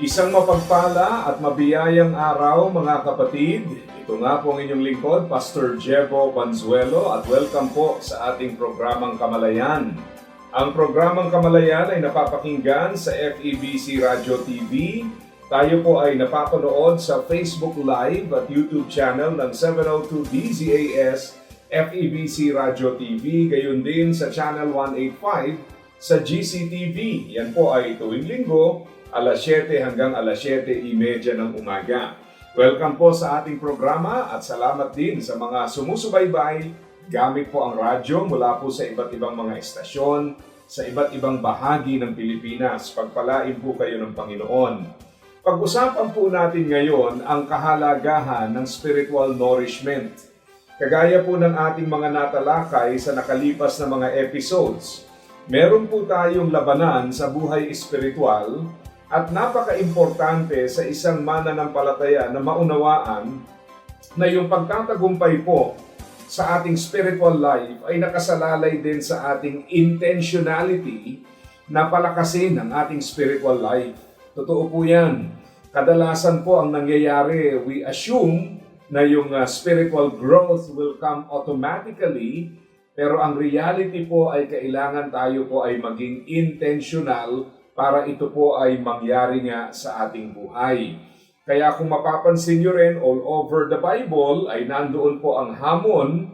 Isang mapagpala at mabiyayang araw mga kapatid. Ito nga po ang inyong lingkod, Pastor Jebo Banzuelo at welcome po sa ating programang Kamalayan. Ang programang Kamalayan ay napapakinggan sa FEBC Radio TV. Tayo po ay napapanood sa Facebook Live at YouTube channel ng 702 DZAS FEBC Radio TV. Gayon din sa Channel 185 sa GCTV. Yan po ay tuwing linggo alas 7 hanggang alas 7.30 ng umaga. Welcome po sa ating programa at salamat din sa mga sumusubaybay gamit po ang radyo mula po sa iba't ibang mga estasyon sa iba't ibang bahagi ng Pilipinas. Pagpalain po kayo ng Panginoon. Pag-usapan po natin ngayon ang kahalagahan ng spiritual nourishment. Kagaya po ng ating mga natalakay sa nakalipas na mga episodes, meron po tayong labanan sa buhay espiritual at napaka-importante sa isang mananampalataya na maunawaan na yung pagtatagumpay po sa ating spiritual life ay nakasalalay din sa ating intentionality na palakasin ang ating spiritual life. Totoo po yan. Kadalasan po ang nangyayari, we assume na yung uh, spiritual growth will come automatically, pero ang reality po ay kailangan tayo po ay maging intentional para ito po ay mangyari nga sa ating buhay. Kaya kung mapapansin nyo rin, all over the Bible ay nandoon po ang hamon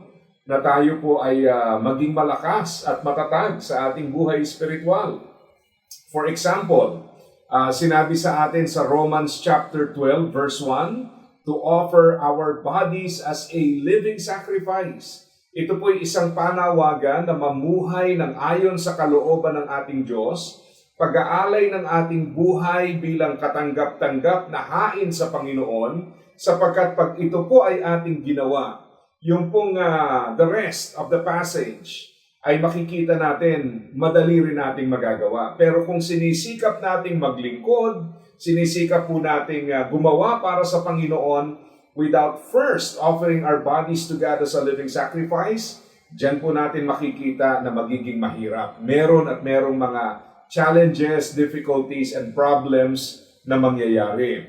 na tayo po ay uh, maging malakas at matatag sa ating buhay spiritual. For example, uh, sinabi sa atin sa Romans chapter 12 verse 1 to offer our bodies as a living sacrifice. Ito po ay isang panawagan na mamuhay ng ayon sa kalooban ng ating Diyos pag-aalay ng ating buhay bilang katanggap-tanggap na hain sa Panginoon sapagkat pag ito po ay ating ginawa, yung pong uh, the rest of the passage ay makikita natin, madali rin nating magagawa. Pero kung sinisikap nating maglingkod, sinisikap po nating uh, gumawa para sa Panginoon without first offering our bodies to God as a living sacrifice, Diyan po natin makikita na magiging mahirap. Meron at merong mga challenges, difficulties, and problems na mangyayari.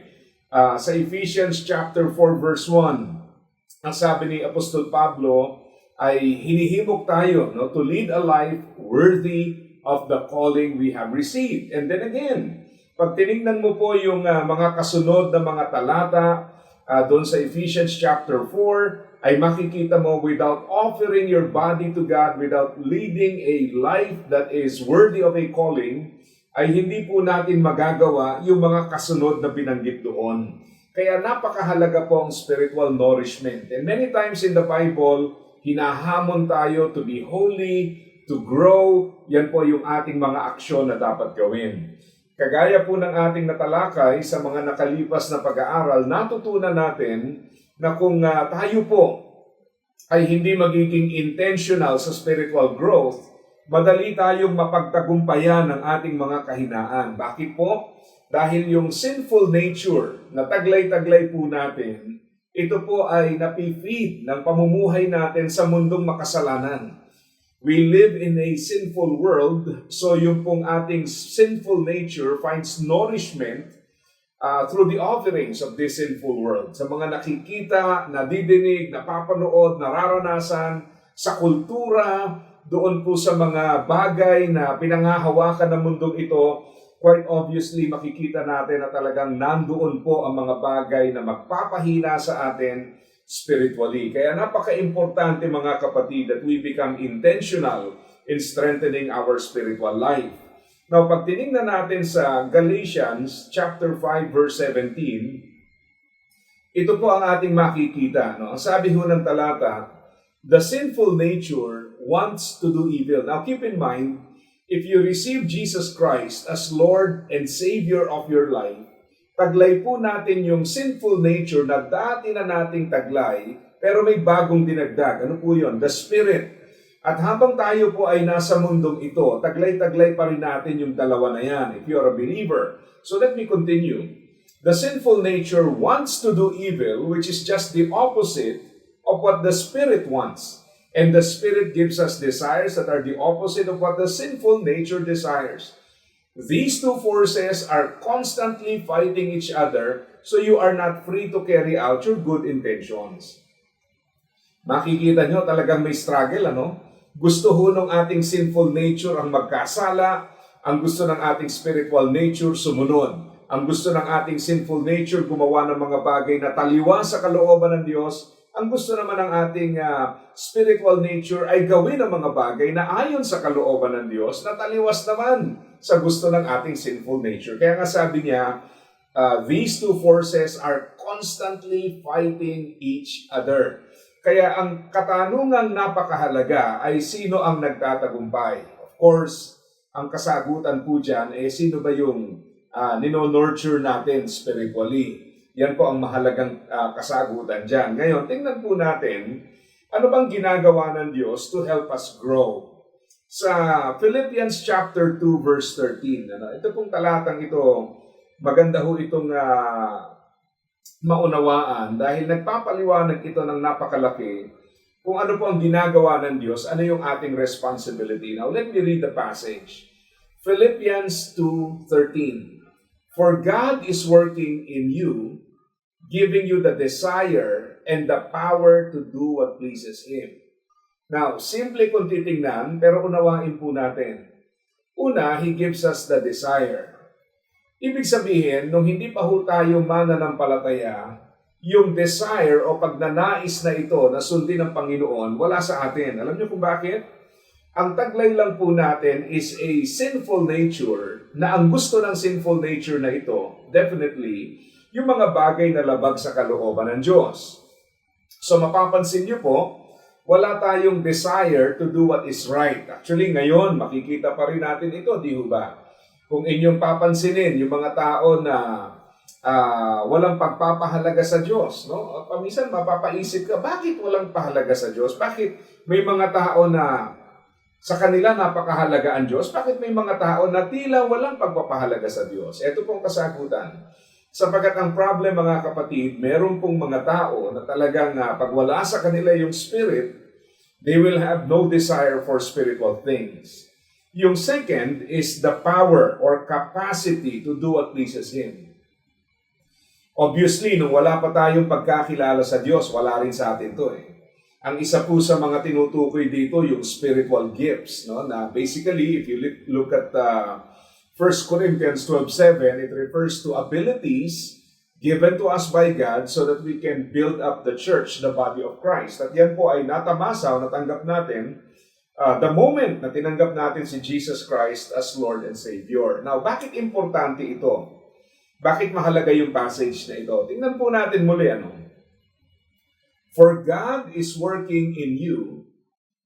Uh, sa Ephesians chapter 4 verse 1, ang sabi ni Apostol Pablo ay hinihimok tayo no, to lead a life worthy of the calling we have received. And then again, pag tinignan mo po yung uh, mga kasunod na mga talata uh, doon sa Ephesians chapter 4, ay makikita mo without offering your body to God, without leading a life that is worthy of a calling, ay hindi po natin magagawa yung mga kasunod na binanggit doon. Kaya napakahalaga po ang spiritual nourishment. And many times in the Bible, hinahamon tayo to be holy, to grow. Yan po yung ating mga aksyon na dapat gawin. Kagaya po ng ating natalakay sa mga nakalipas na pag-aaral, natutunan natin na kung uh, tayo po ay hindi magiging intentional sa spiritual growth, madali tayong mapagtagumpayan ng ating mga kahinaan. Bakit po? Dahil yung sinful nature na taglay-taglay po natin, ito po ay napifeed ng pamumuhay natin sa mundong makasalanan. We live in a sinful world, so yung pong ating sinful nature finds nourishment uh, through the offerings of this sinful world. Sa mga nakikita, nadidinig, napapanood, nararanasan, sa kultura, doon po sa mga bagay na pinangahawakan ng mundong ito, quite obviously makikita natin na talagang nandoon po ang mga bagay na magpapahina sa atin spiritually. Kaya napaka-importante mga kapatid that we become intentional in strengthening our spiritual life. Now, pag tinignan natin sa Galatians chapter 5 verse 17, ito po ang ating makikita. No? Ang sabi ho ng talata, the sinful nature wants to do evil. Now, keep in mind, If you receive Jesus Christ as Lord and Savior of your life, taglay po natin yung sinful nature na dati na nating taglay, pero may bagong dinagdag. Ano po yun? The Spirit. At habang tayo po ay nasa mundong ito, taglay-taglay pa rin natin yung dalawa na yan, if you're a believer. So let me continue. The sinful nature wants to do evil, which is just the opposite of what the Spirit wants. And the Spirit gives us desires that are the opposite of what the sinful nature desires. These two forces are constantly fighting each other, so you are not free to carry out your good intentions. Makikita nyo talagang may struggle, ano? Gusto ho ng ating sinful nature ang magkasala, ang gusto ng ating spiritual nature sumunod. Ang gusto ng ating sinful nature gumawa ng mga bagay na taliwa sa kalooban ng Diyos. Ang gusto naman ng ating ah, spiritual nature ay gawin ang mga bagay na ayon sa kalooban ng Diyos na taliwas naman sa gusto ng ating sinful nature. Kaya nga sabi niya, uh, these two forces are constantly fighting each other. Kaya ang katanungang napakahalaga ay sino ang nagtatagumpay. Of course, ang kasagutan po dyan eh sino ba yung uh, nino-nurture natin spiritually. Yan po ang mahalagang ah, kasagutan dyan. Ngayon, tingnan po natin ano bang ginagawa ng Diyos to help us grow. Sa Philippians chapter 2 verse 13, ano, ito pong talatang ito, maganda ho itong ah, maunawaan dahil nagpapaliwanag ito ng napakalaki kung ano po ang ginagawa ng Diyos, ano yung ating responsibility. Now, let me read the passage. Philippians 2.13 For God is working in you, giving you the desire and the power to do what pleases Him. Now, simple kung titingnan, pero unawain po natin. Una, He gives us the desire. Ibig sabihin, nung hindi pa ho tayo mananampalataya, yung desire o pagnanais na ito na sundin ng Panginoon, wala sa atin. Alam niyo kung bakit? Ang taglay lang po natin is a sinful nature na ang gusto ng sinful nature na ito, definitely, yung mga bagay na labag sa kalooban ng Diyos. So mapapansin niyo po, wala tayong desire to do what is right. Actually, ngayon, makikita pa rin natin ito, di ba? Kung inyong papansinin, yung mga tao na ah, walang pagpapahalaga sa Diyos, no? Paminsan mapapaisip ka, bakit walang pahalaga sa Diyos? Bakit may mga tao na sa kanila napakahalaga ang Diyos? Bakit may mga tao na tila walang pagpapahalaga sa Diyos? Ito pong kasagutan. Sapagat ang problem mga kapatid, meron pong mga tao na talagang uh, pag wala sa kanila yung spirit, they will have no desire for spiritual things. Yung second is the power or capacity to do what pleases Him. Obviously, nung wala pa tayong pagkakilala sa Diyos, wala rin sa atin to eh. Ang isa po sa mga tinutukoy dito, yung spiritual gifts, no? na basically, if you look, at uh, 1 Corinthians 12.7, it refers to abilities given to us by God so that we can build up the church, the body of Christ. At yan po ay natamasa o natanggap natin uh, the moment na tinanggap natin si Jesus Christ as Lord and Savior. Now, bakit importante ito? Bakit mahalaga yung passage na ito? Tingnan po natin muli ano. For God is working in you,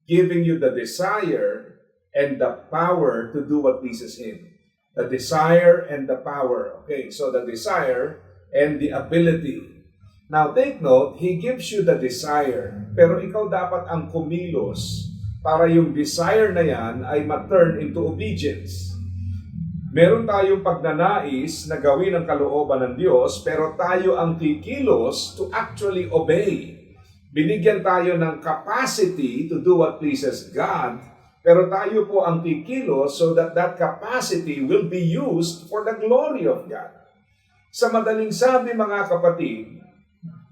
giving you the desire and the power to do what pleases Him. The desire and the power. Okay, so the desire and the ability. Now take note, He gives you the desire, pero ikaw dapat ang kumilos para yung desire na yan ay ma-turn into obedience. Meron tayong pagnanais na gawin ang kalooban ng Diyos, pero tayo ang kikilos to actually obey. Binigyan tayo ng capacity to do what pleases God, pero tayo po ang kikilos so that that capacity will be used for the glory of God. Sa madaling sabi mga kapatid,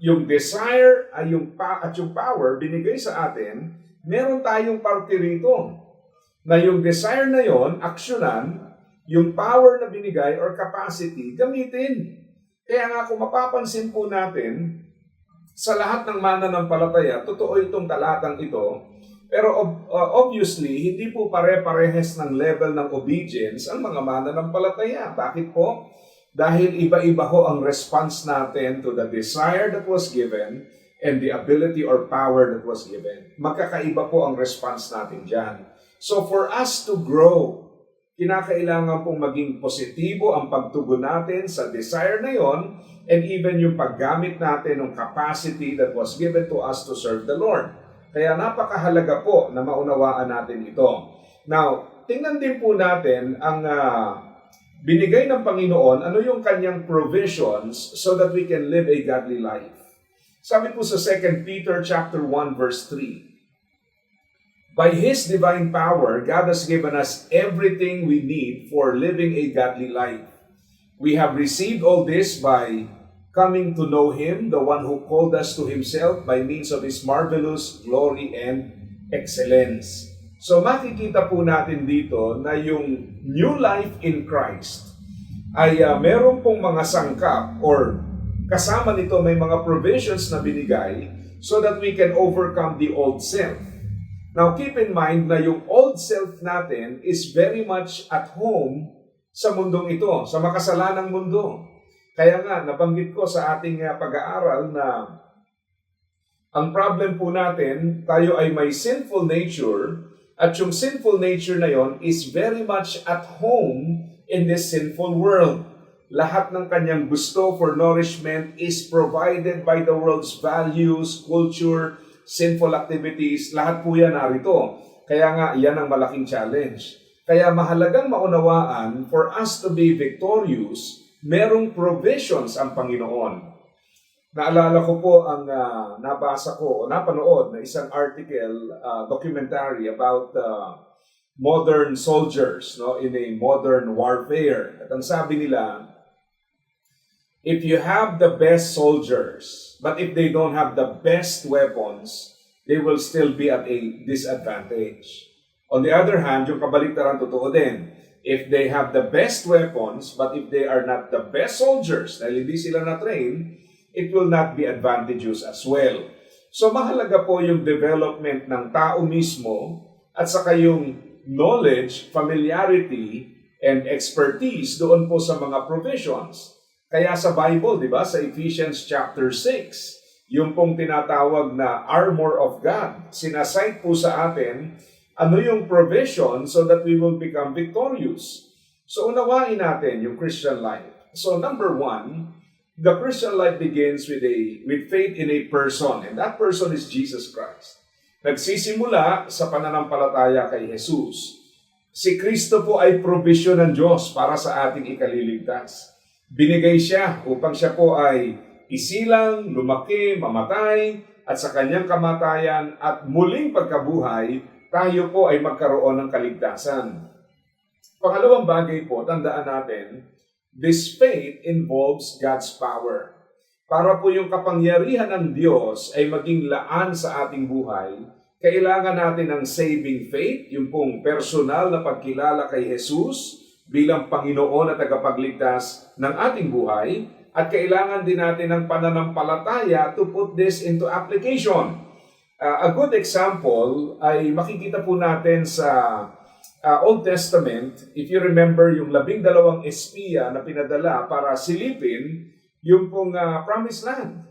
yung desire ay yung pa at yung power binigay sa atin, meron tayong parte rito. Na yung desire na yon, aksyonan, yung power na binigay or capacity, gamitin. Kaya nga kung mapapansin po natin, sa lahat ng mananampalataya, totoo itong talatang ito, pero uh, obviously, hindi po pare-parehes ng level ng obedience ang mga mananampalataya. Bakit po? Dahil iba-iba ho ang response natin to the desire that was given and the ability or power that was given. Magkakaiba po ang response natin dyan. So for us to grow kinakailangan pong maging positibo ang pagtugon natin sa desire na yon and even yung paggamit natin ng capacity that was given to us to serve the Lord. Kaya napakahalaga po na maunawaan natin ito. Now, tingnan din po natin ang ah, binigay ng Panginoon, ano yung kanyang provisions so that we can live a godly life. Sabi po sa 2 Peter chapter 1 verse 3, By His divine power, God has given us everything we need for living a godly life. We have received all this by coming to know Him, the one who called us to Himself by means of His marvelous glory and excellence. So makikita po natin dito na yung new life in Christ ay uh, meron pong mga sangkap or kasama nito may mga provisions na binigay so that we can overcome the old self. Now keep in mind na yung old self natin is very much at home sa mundong ito, sa makasalanang mundo. Kaya nga, nabanggit ko sa ating uh, pag-aaral na ang problem po natin, tayo ay may sinful nature at yung sinful nature na yon is very much at home in this sinful world. Lahat ng kanyang gusto for nourishment is provided by the world's values, culture, sinful activities. Lahat po yan narito. Kaya nga, yan ang malaking challenge. Kaya mahalagang maunawaan for us to be victorious, merong provisions ang Panginoon. Naalala ko po ang ah, nabasa ko o napanood na isang article, ah, documentary about uh, modern soldiers no in a modern warfare. At ang sabi nila, if you have the best soldiers, but if they don't have the best weapons, they will still be at a disadvantage. On the other hand, yung kabaliktaran totoo din. If they have the best weapons, but if they are not the best soldiers, dahil hindi sila na-train, it will not be advantageous as well. So mahalaga po yung development ng tao mismo at saka yung knowledge, familiarity, and expertise doon po sa mga provisions. Kaya sa Bible, di ba, sa Ephesians chapter 6, yung pong tinatawag na armor of God, sinasite po sa atin ano yung provision so that we will become victorious. So unawain natin yung Christian life. So number one, the Christian life begins with a with faith in a person, and that person is Jesus Christ. Nagsisimula sa pananampalataya kay Jesus. Si Kristo po ay provision ng Diyos para sa ating ikaliligtas. Binigay siya upang siya po ay isilang, lumaki, mamatay, at sa kanyang kamatayan at muling pagkabuhay, tayo po ay magkaroon ng kaligtasan. Pangalawang bagay po, tandaan natin, this faith involves God's power. Para po yung kapangyarihan ng Diyos ay maging laan sa ating buhay, kailangan natin ng saving faith, yung pong personal na pagkilala kay Jesus bilang Panginoon at tagapagligtas ng ating buhay, at kailangan din natin ng pananampalataya to put this into application. Uh, a good example ay makikita po natin sa uh, Old Testament, if you remember yung labing dalawang espiya na pinadala para silipin yung pong uh, promised land.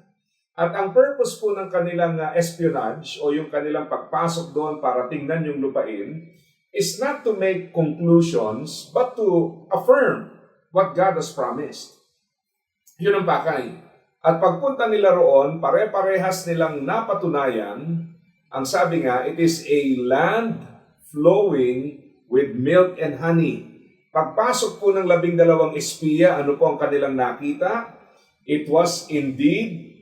At ang purpose po ng kanilang uh, espionage o yung kanilang pagpasok doon para tingnan yung lupain is not to make conclusions but to affirm what God has promised. Yun ang pakay. At pagpunta nila roon, pare-parehas nilang napatunayan, ang sabi nga, it is a land flowing with milk and honey. Pagpasok po ng labing dalawang espiya, ano po ang kanilang nakita? It was indeed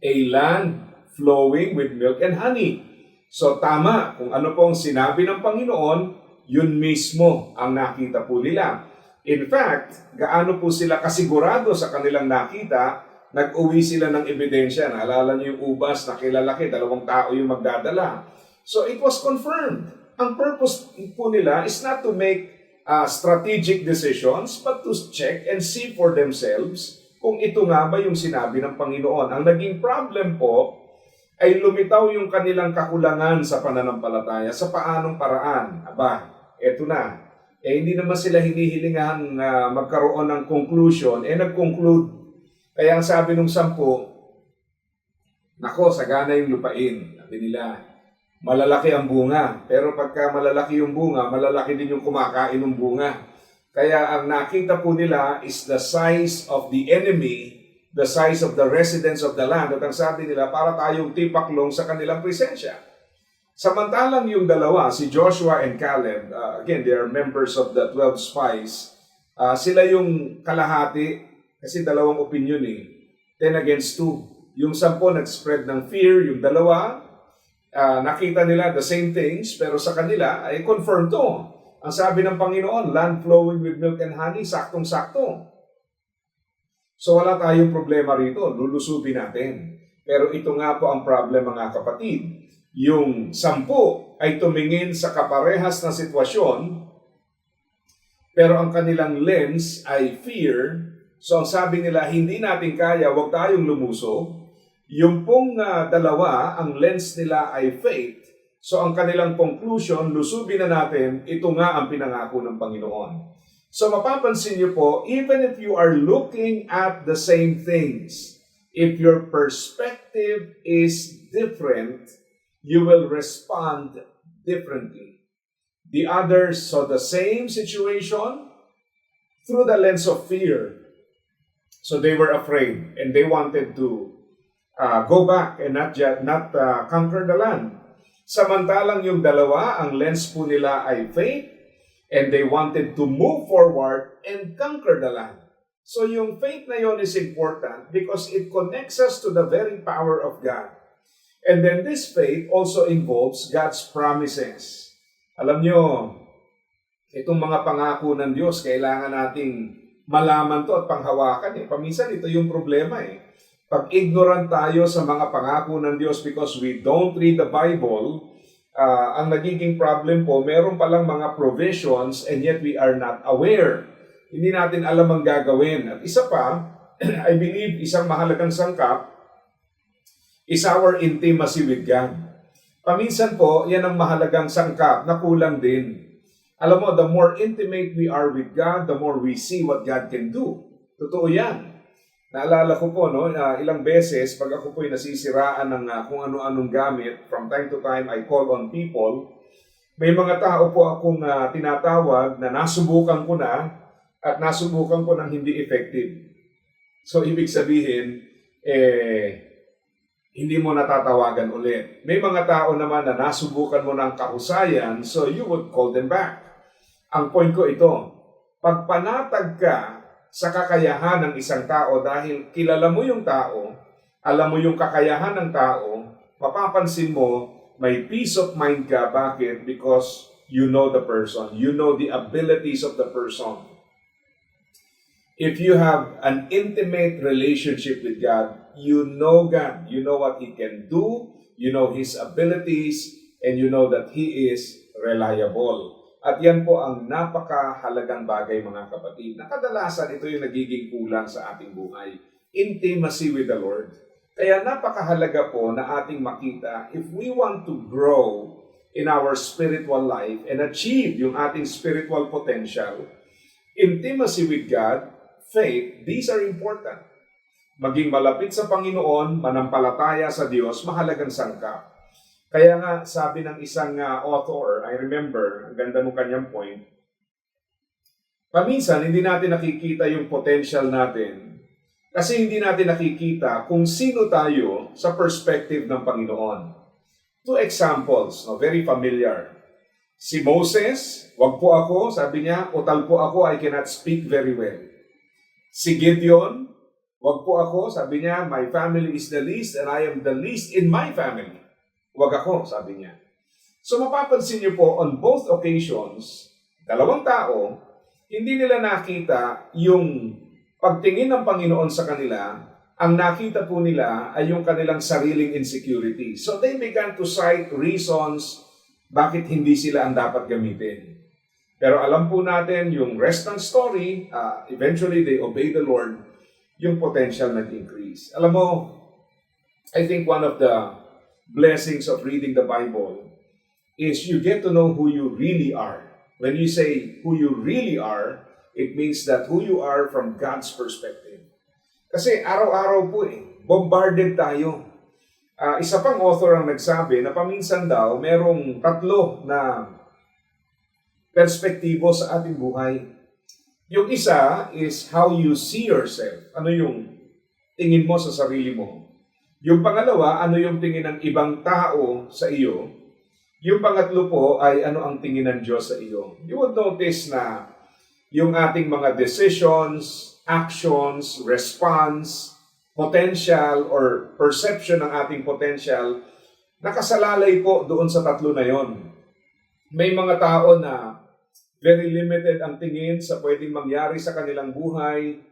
a land flowing with milk and honey. So tama, kung ano pong sinabi ng Panginoon, yun mismo ang nakita po nila. In fact, gaano po sila kasigurado sa kanilang nakita, nag-uwi sila ng ebidensya. Naalala niyo yung ubas na kilalaki, dalawang tao yung magdadala. So it was confirmed. Ang purpose po nila is not to make uh, strategic decisions, but to check and see for themselves kung ito nga ba yung sinabi ng Panginoon. Ang naging problem po ay lumitaw yung kanilang kakulangan sa pananampalataya sa paanong paraan. Aba, eto na. Eh hindi naman sila hinihilingan na magkaroon ng conclusion, eh nag-conclude kaya ang sabi nung sampu, Nako, sagana yung lupain. Sabi nila, malalaki ang bunga. Pero pagka malalaki yung bunga, malalaki din yung kumakain ng bunga. Kaya ang nakita po nila is the size of the enemy, the size of the residents of the land. At ang sabi nila, para tayong tipaklong sa kanilang presensya. Samantalang yung dalawa, si Joshua and Caleb, uh, again, they are members of the 12 spies, uh, sila yung kalahati, kasi dalawang opinion eh, 10 against 2. Yung sampo nag-spread ng fear, yung dalawa, uh, nakita nila the same things, pero sa kanila ay confirmed to. Ang sabi ng Panginoon, land flowing with milk and honey, saktong-sakto. So wala tayong problema rito, lulusubin natin. Pero ito nga po ang problem mga kapatid yung sampu ay tumingin sa kaparehas na sitwasyon, pero ang kanilang lens ay fear. So ang sabi nila, hindi natin kaya, huwag tayong lumuso. Yung pong ah, dalawa, ang lens nila ay faith. So ang kanilang conclusion, lusubin na natin, ito nga ang pinangako ng Panginoon. So mapapansin niyo po, even if you are looking at the same things, if your perspective is different, you will respond differently. The others saw the same situation through the lens of fear. So they were afraid and they wanted to uh, go back and not, not uh, conquer the land. Samantalang yung dalawa, ang lens po nila ay faith and they wanted to move forward and conquer the land. So yung faith na yon is important because it connects us to the very power of God. And then this faith also involves God's promises. Alam nyo, itong mga pangako ng Diyos, kailangan nating malaman to at panghawakan. Eh. Paminsan ito yung problema eh. Pag ignorant tayo sa mga pangako ng Diyos because we don't read the Bible, uh, ang nagiging problem po, meron palang mga provisions and yet we are not aware. Hindi natin alam ang gagawin. At isa pa, I believe isang mahalagang sangkap is our intimacy with God. Paminsan po, yan ang mahalagang sangkap na kulang din. Alam mo, the more intimate we are with God, the more we see what God can do. Totoo yan. Naalala ko po, no, uh, ilang beses, pag ako po'y nasisiraan ng uh, kung ano-anong gamit, from time to time, I call on people. May mga tao po akong uh, tinatawag na nasubukan ko na at nasubukan ko ng hindi effective. So, ibig sabihin, eh, hindi mo natatawagan ulit. May mga tao naman na nasubukan mo ng kahusayan, so you would call them back. Ang point ko ito, pag panatag ka sa kakayahan ng isang tao dahil kilala mo yung tao, alam mo yung kakayahan ng tao, mapapansin mo, may peace of mind ka. Bakit? Because you know the person. You know the abilities of the person. If you have an intimate relationship with God, you know God. You know what He can do. You know His abilities. And you know that He is reliable. At yan po ang napakahalagang bagay mga kapatid. Nakadalasan ito yung nagiging kulang sa ating buhay. Intimacy with the Lord. Kaya napakahalaga po na ating makita if we want to grow in our spiritual life and achieve yung ating spiritual potential, intimacy with God, faith, these are important. Maging malapit sa Panginoon, manampalataya sa Diyos, mahalagang sangkap. Kaya nga, sabi ng isang uh, author, I remember, ang ganda ng kanyang point, paminsan, hindi natin nakikita yung potential natin kasi hindi natin nakikita kung sino tayo sa perspective ng Panginoon. Two examples, no, very familiar. Si Moses, wag po ako, sabi niya, utal po ako, I cannot speak very well. Si Gideon, wag po ako, sabi niya, my family is the least and I am the least in my family. Wag ako, sabi niya. So mapapansin niyo po, on both occasions, dalawang tao, hindi nila nakita yung pagtingin ng Panginoon sa kanila, ang nakita po nila ay yung kanilang sariling insecurity. So they began to cite reasons bakit hindi sila ang dapat gamitin. Pero alam po natin, yung rest ng story, uh, eventually they obey the Lord, yung potential nag-increase. Alam mo, I think one of the blessings of reading the Bible is you get to know who you really are. When you say who you really are, it means that who you are from God's perspective. Kasi araw-araw po eh, bombarded tayo. Ah, isa pang author ang nagsabi na paminsan daw merong tatlo na perspektibo sa ating buhay. Yung isa is how you see yourself. Ano yung tingin mo sa sarili mo? Yung pangalawa, ano yung tingin ng ibang tao sa iyo? Yung pangatlo po ay ano ang tingin ng Diyos sa iyo. You would notice na yung ating mga decisions, actions, response, potential or perception ng ating potential, nakasalalay po doon sa tatlo na yon. May mga tao na very limited ang tingin sa pwedeng mangyari sa kanilang buhay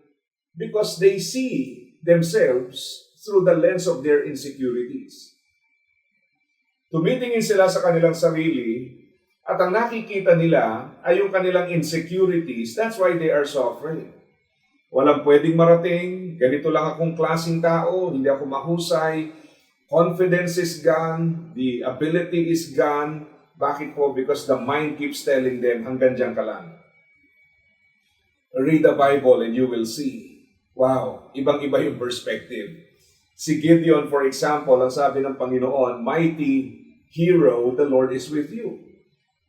because they see themselves through the lens of their insecurities. Tumitingin sila sa kanilang sarili at ang nakikita nila ay yung kanilang insecurities. That's why they are afraid. Walang pwedeng marating, ganito lang akong klaseng tao, hindi ako mahusay, confidence is gone, the ability is gone. Bakit po? Because the mind keeps telling them, hanggang dyan ka lang. Read the Bible and you will see. Wow, ibang-iba yung perspective. Si Gideon, for example, ang sabi ng Panginoon, Mighty hero, the Lord is with you.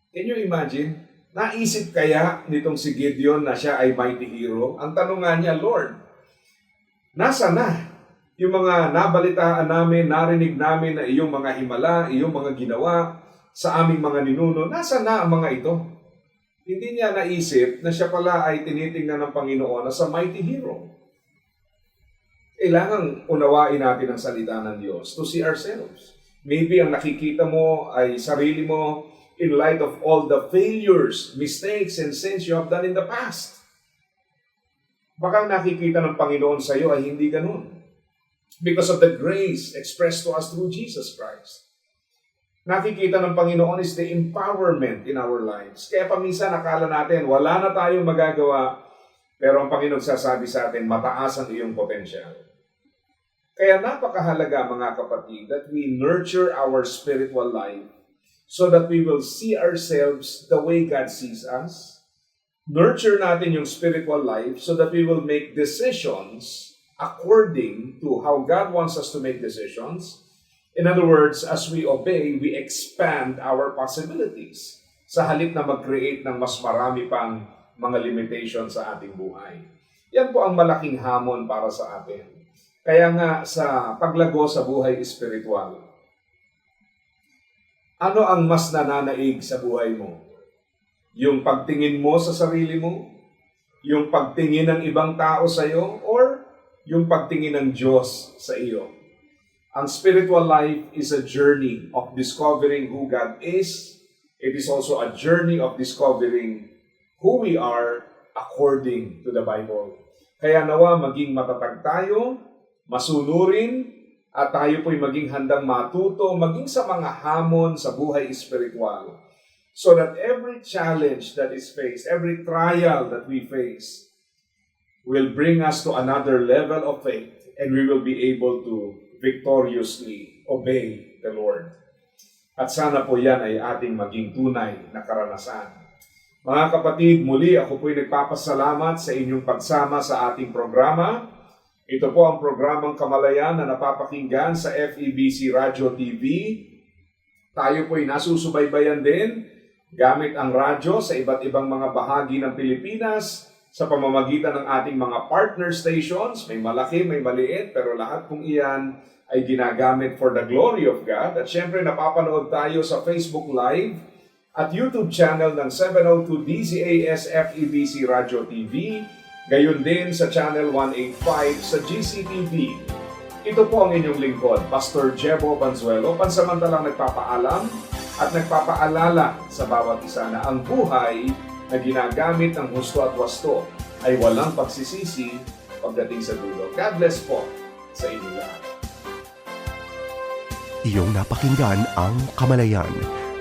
Can you imagine? Naisip kaya nitong si Gideon na siya ay mighty hero? Ang tanong nga niya, Lord, nasa na yung mga nabalitaan namin, narinig namin na iyong mga himala, iyong mga ginawa sa aming mga ninuno, nasa na ang mga ito? Hindi niya naisip na siya pala ay tinitingnan ng Panginoon as a mighty hero. Kailangang unawain natin ang salita ng Diyos to see ourselves. Maybe ang nakikita mo ay sarili mo in light of all the failures, mistakes, and sins you have done in the past. Baka nakikita ng Panginoon sa iyo ay hindi ganun. Because of the grace expressed to us through Jesus Christ. Nakikita ng Panginoon is the empowerment in our lives. Kaya paminsan nakala natin, wala na tayong magagawa, pero ang Panginoon sasabi sa atin, mataas ang iyong potensyal. Kaya napakahalaga mga kapatid that we nurture our spiritual life so that we will see ourselves the way God sees us. Nurture natin yung spiritual life so that we will make decisions according to how God wants us to make decisions. In other words, as we obey, we expand our possibilities sa halip na mag-create ng mas marami pang mga limitations sa ating buhay. Yan po ang malaking hamon para sa atin. Kaya nga sa paglago sa buhay espiritual, ano ang mas nananaig sa buhay mo? Yung pagtingin mo sa sarili mo? Yung pagtingin ng ibang tao sa iyo? Or yung pagtingin ng Diyos sa iyo? Ang spiritual life is a journey of discovering who God is. It is also a journey of discovering who we are according to the Bible. Kaya nawa maging matatag tayo, masunurin, at tayo po'y maging handang matuto, maging sa mga hamon sa buhay espiritual. So that every challenge that is faced, every trial that we face, will bring us to another level of faith and we will be able to victoriously obey the Lord. At sana po yan ay ating maging tunay na karanasan. Mga kapatid, muli ako po'y nagpapasalamat sa inyong pagsama sa ating programa. Ito po ang programang Kamalayan na napapakinggan sa FEBC Radio TV. Tayo po'y nasusubaybayan din gamit ang radyo sa iba't ibang mga bahagi ng Pilipinas sa pamamagitan ng ating mga partner stations. May malaki, may maliit, pero lahat pong iyan ay ginagamit for the glory of God. At syempre napapanood tayo sa Facebook Live at YouTube channel ng 702 DZAS FEBC Radio TV, gayon din sa channel 185 sa GCTV. Ito po ang inyong lingkod, Pastor Jebo Panzuelo, pansamantalang nagpapaalam at nagpapaalala sa bawat isa na ang buhay na ginagamit ng husto at wasto ay walang pagsisisi pagdating sa dulo. God bless po sa inyo lahat. Iyong napakinggan ang Kamalayan.